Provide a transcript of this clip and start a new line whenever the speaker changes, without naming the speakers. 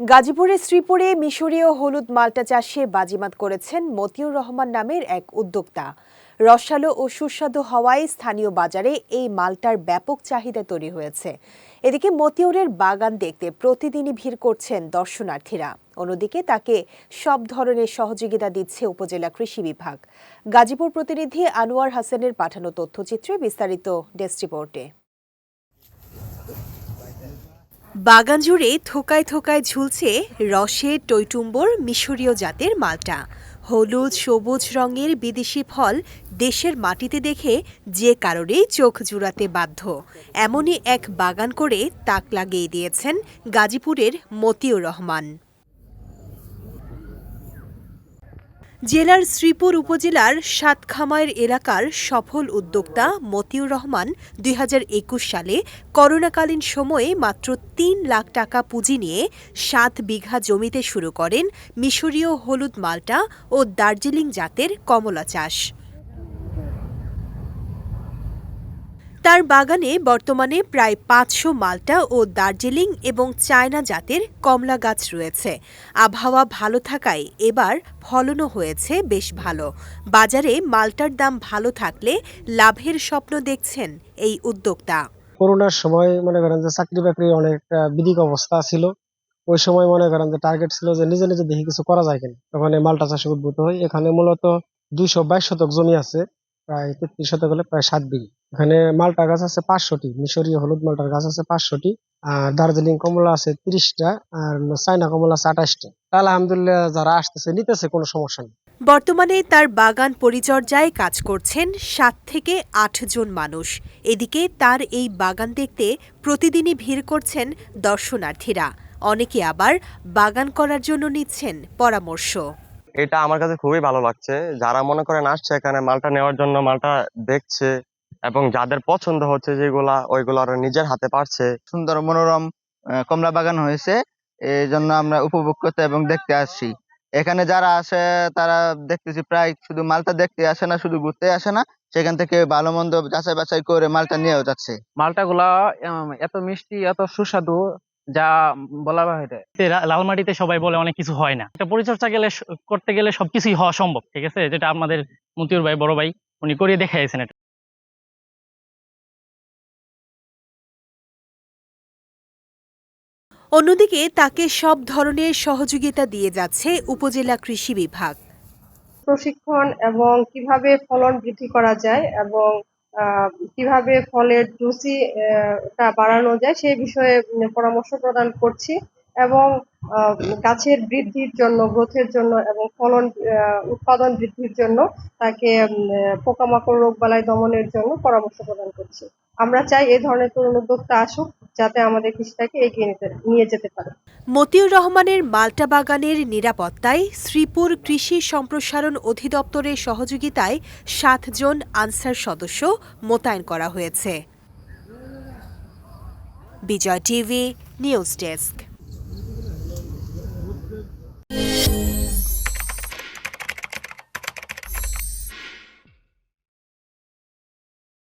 গাজীপুরের শ্রীপুরে মিশরীয় হলুদ মাল্টা চাষে বাজিমাত করেছেন মতিউর রহমান নামের এক উদ্যোক্তা। রসালো ও সুস্বাদু হওয়ায় স্থানীয় বাজারে এই মালটার ব্যাপক চাহিদা তৈরি হয়েছে। এদিকে মতিউরের বাগান দেখতে প্রতিদিনই ভিড় করছেন দর্শনার্থীরা। অন্যদিকে তাকে সব ধরনের সহযোগিতা দিচ্ছে উপজেলা কৃষি বিভাগ। গাজীপুর প্রতিনিধি আনোয়ার হাসানের পাঠানো তথ্যচিত্রে বিস্তারিত ডেস্ক রিপোর্টে। বাগান জুড়ে থোকায় থোকায় ঝুলছে রসে টৈটুম্বর মিশরীয় জাতের মালটা। হলুদ, সবুজ রঙের বিদেশি ফল দেশের মাটিতে দেখে যে কারণেই চোখ জুড়াতে বাধ্য। এমনই এক বাগান করে তাক লাগিয়ে দিয়েছেন গাজীপুরের মতিউর রহমান। জেলার শ্রীপুর উপজেলার সাতখামায়ের এলাকার সফল উদ্যোক্তা মতিউর রহমান দুই হাজার একুশ সালে করোনাকালীন সময়ে মাত্র তিন লাখ টাকা পুঁজি নিয়ে সাত বিঘা জমিতে শুরু করেন মিশরীয় হলুদ মালটা ও দার্জিলিং জাতের কমলা চাষ। তার বাগানে বর্তমানে প্রায় পাঁচশো মাল্টা ও দার্জিলিং এবং চায়না জাতের কমলা গাছ রয়েছে। আবহাওয়া ভালো থাকায় এবার ফলনও হয়েছে বেশ ভালো। বাজারে মালটার দাম ভালো থাকলে লাভের স্বপ্ন দেখছেন এই উদ্যোক্তা।
করোনার সময় মনে করেন যে চাকরি বাকরির অনেক আহ, বিধিক অবস্থা ছিল। ওই সময় মনে করেন যে টার্গেট ছিল যে নিজে নিজে দেখি কিছু করা যায় কিনা। তখন মালটা চাষে উদ্ভূত হয়। এখানে মূলত দুইশো বাইশ শতক জমি আছে। প্রায় তেত্রিশ শতক হলে প্রায় সাত বিঘি। এখানে মালটা গাছ আছে পাঁচশোটি, মিশরীয় হলুদ মালটার গাছ আছে পাঁচশোটি, আর দার্জিলিং কমলা আছে তিরিশটা, আর চায়না কমলা আছে আঠাশটা। আলহামদুলিল্লাহ যারা আসতেছে, নিতেছে, কোনো সমস্যা নেই।
বর্তমানে তার বাগান পরিচর্যায় কাজ করছেন সাত থেকে আট জন মানুষ। এদিকে তার এই বাগান দেখতে প্রতিদিনই ভিড় করছেন দর্শনার্থীরা। অনেকে আবার বাগান করার জন্য নিচ্ছেন পরামর্শ।
এটা আমার কাছে খুবই ভালো লাগছে। যারা মনে করেন আসছে এখানে মালটা নেওয়ার জন্য মালটা দেখছে এবং যাদের পছন্দ হচ্ছে যেগুলা ওইগুলো নিজের হাতে পারছে।
সুন্দর মনোরম আহ, কমলা বাগান হয়েছে। এই জন্য আমরা উপভোগ করতে এবং দেখতে আসছি। এখানে যারা আসে তারা দেখতেছি প্রায় শুধু মালটা দেখতে আসে না শুধু ঘুরতে আসে না। সেখান থেকে ভালো মন্দ যাচাই বাছাই করে মালটা নিয়েও যাচ্ছে।
মালটাগুলা এত মিষ্টি এত সুস্বাদু। যা বলা বাইরে
লা- লাল মাটিতে সবাই বলে অনেক কিছু হয় না। এটা পরিচর্যা গেলে করতে গেলে সবকিছুই হওয়া সম্ভব ঠিক আছে? যেটা আমাদের মতিউর ভাই বড় ভাই উনি করিয়ে দেখাইছেন এটা।
অন্যদিকে তাকে সব ধরনের সহযোগিতা দিয়ে যাচ্ছে উপজেলা কৃষি বিভাগ।
প্রশিক্ষণ এবং কীভাবে ফলন বৃদ্ধি করা যায় এবং কীভাবে ফলের রুচি আহ, টা বাড়ানো যায় সেই বিষয়ে পরামর্শ প্রদান করছি এবং গাছের বৃদ্ধির জন্য গ্রোথের জন্য এবং ফলন উৎপাদন বৃদ্ধির জন্য তাকে পোকামাকড় রোগবালাই দমনের জন্য পরামর্শ প্রদান করছি। আমরা চাই এ ধরনের তরুণ উদ্যোক্তা আসুক যাতে আমাদের কৃষিটাকে এগিয়ে নিতে, নিয়ে যেতে পারে।
মতিউর রহমানের মাল্টা বাগানের নিরাপত্তায় শ্রীপুর কৃষি সম্প্রসারণ অধিদপ্তরের সহযোগিতায় সাতজন আনসার সদস্য মোতায়েন করা হয়েছে। Bijoy TV, news desk.